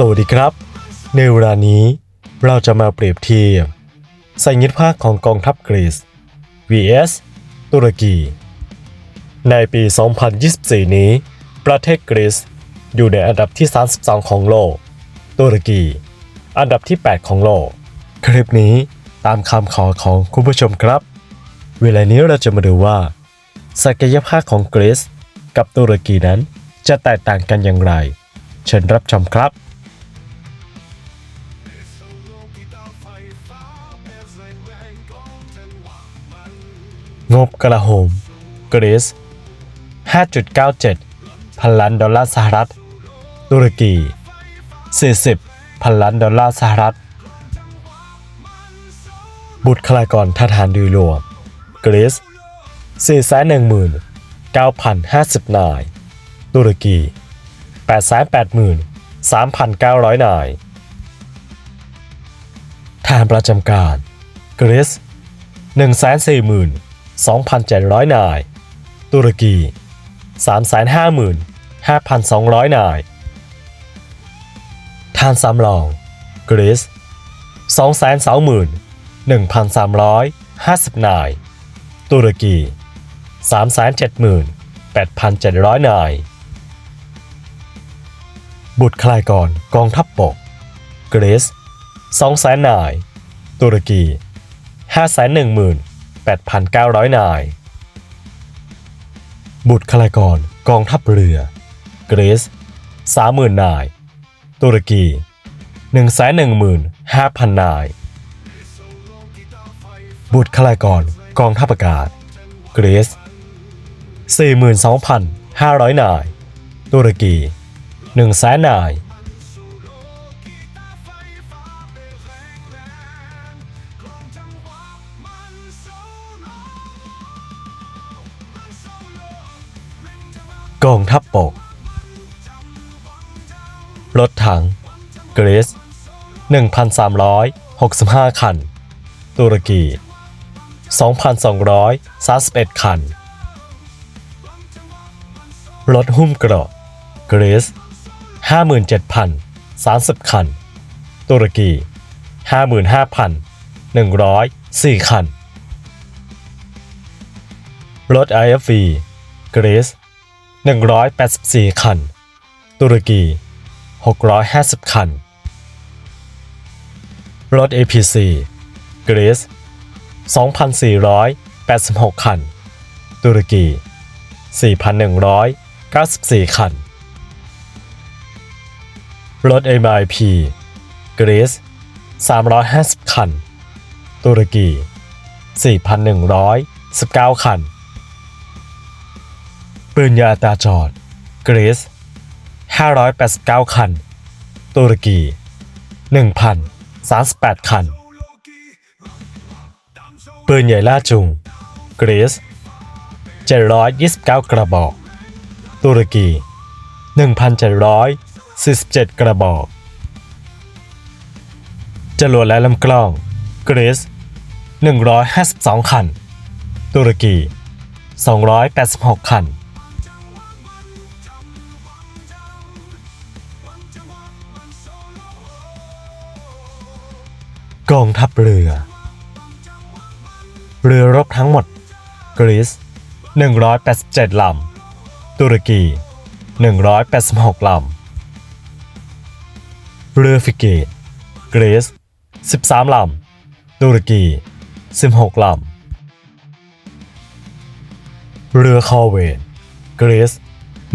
สวัสดีครับ ในเวลานี้เราจะมาเปรียบเทียบสัญญาภาคของกองทัพกรีซ vs ตุรกี ในปี 2024 นี้ ประเทศกรีซอยู่ในอันดับที่ 32 ของโลก ตุรกี อันดับที่ 8 ของโลก คลิปนี้ตามคำขอของคุณผู้ชมครับ เวลานี้เราจะมาดูว่า ศักยภาพของกรีซกับตุรกีนั้นจะแตกต่างกันอย่างไร เชิญรับชมครับ งบกระโหมกรีซ5.97 พันล้านดอลลาร์สหรัฐ ตุรกี 40 พันล้านดอลลาร์สหรัฐ บุตรคลากรทหารดยรวมกรีซ419,050 นาย ตุรกี 883,900 นายทหารประจำการ กรีซ142,700 นาย ตุรกี 355,200 นายทหารสำรอง กรีซ221,350 นาย ตุรกี 378,700 นาย บุตรคลายกรกองทัพบบกกรีซ200,000 นาย ตุรกี 518,900 นาย บุตรคลายกรกองทัพเรือ กรีซ30,000 นาย ตุรกี 115,000 นาย บุตรคลายกรกองทัพอากาศ กรีซ42,500 นาย ตุรกี100,000นาย กองทัพบบก รถถังกรีซ1,365 คัน ตุรกี 2,231 คัน รถหุ้มเกราะกรีซ57,030 คัน ตุรกี 55,104 คัน รถ IFV กรีซ 184 คัน ตุรกี 650 คัน รถ APC กรีซ2,486 คัน ตุรกี 4,194 คัน รถ MIP กรีซ350 คัน ตุรกี 4,119 คัน ปืนยาตาจอดกรีซ589 คัน ตุรกี 1,038 คัน ปืนใหญ่ล่าจุงกรีซ729 กระบอก ตุรกี 1,747 กระบอก จรวดและลำกล้องกรีซ152 คัน ตุรกี 286 คัน กองทัพเรือ เรือรบทั้งหมด กรีซ187 ลำ ตุรกี 186 ลำ เรือฟิเกต กรีซ13 ลำ ตุรกี 16 ลำ เรือคอเวตกรีซ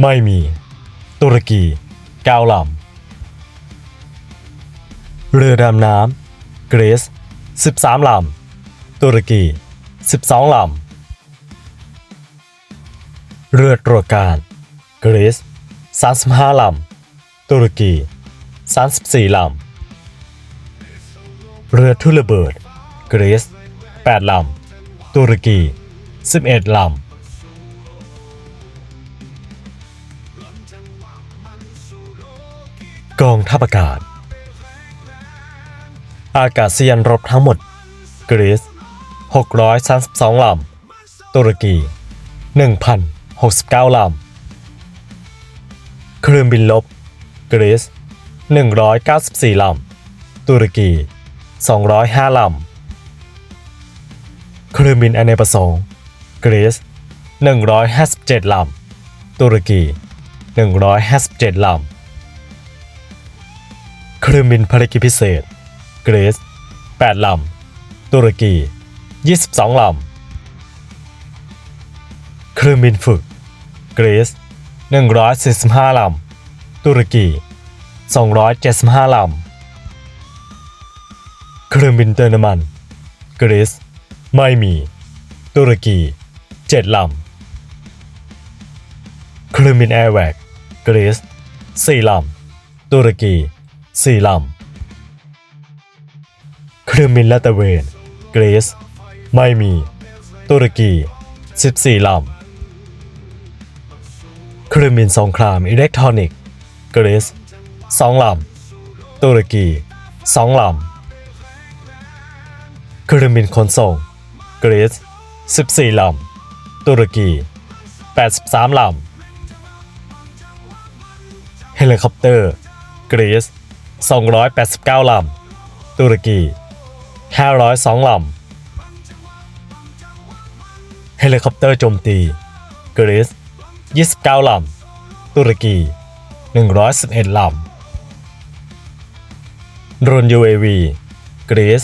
ไม่มี ตุรกี 9 ลำ เรือดำน้ำ กรีซ13 ลำ ตุรกี 12 ลำ เรือตรวจการ กรีซ35 ลำ ตุรกี 34 ลำ เรือทุ่ระเบิด กรีซ8 ลำ ตุรกี 11 ลำกองทัพอากาศ อากาศยานรบทั้งหมด กรีซ632 ลำ ตุรกี 1,069 ลำ เครื่องบินลบ กรีซ194 ลำ ตุรกี 205 ลำ เครื่องบินอเนกประสงค์ กรีซ157 ลำ ตุรกี 157 ลำ เครื่องบินภารกิจพิเศษ กรีซ8ลำ ตุรกี 22 ลำเครื่องบินฝึก กรีซ145 ลำ ตุรกี 275 ลำเครื่องบินเติมน้ำมัน กรีซไม่มี ตุรกี 7 ลำเครื่องบินแอร์แวกกรีซ4ลำ ตุรกี 4 ลำ ครื่องบินลาดตระเวนกรีซไม่มี ตุรกี 14 ลำเครื่องบินสงครามอิเล็กทรอนิกส์กรีซ2 ลำ ตุรกี 2 ลำเครื่องบินขนส่งกรีซ14 ลำ ตุรกี 83 ลำ เฮลิคอปเตอร์ กรีซ289 ลำ ตุรกี 502ลำ เฮลิคอปเตอร์โจมตี กรีซ29ลำ ตุรกี 111ลำโดรน UAV กรีซ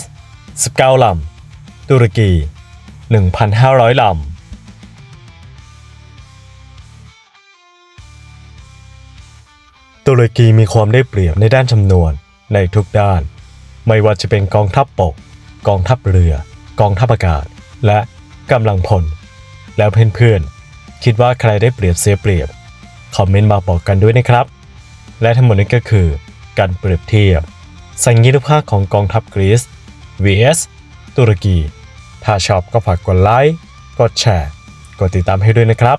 19ลำ ตุรกี 1,500ลำตุรกีมีความได้เปรียบในด้านจำนวนในทุกด้าน ไม่ว่าจะเป็นกองทัพบก กองทัพเรือ กองทัพอากาศ และกำลังพล แล้วเพื่อนๆ คิดว่าใครได้เปรียบเสียเปรียบ คอมเมนต์มาบอกกันด้วยนะครับ และทั้งหมดนี้ก็คือ การเปรียบเทียบ สัญญานุภาพของกองทัพกรีซ vs ตุรกี ถ้าชอบก็ฝากกดไลค์ กดแชร์ กดติดตามให้ด้วยนะครับ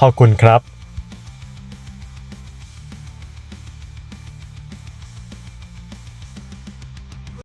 ขอบคุณครับ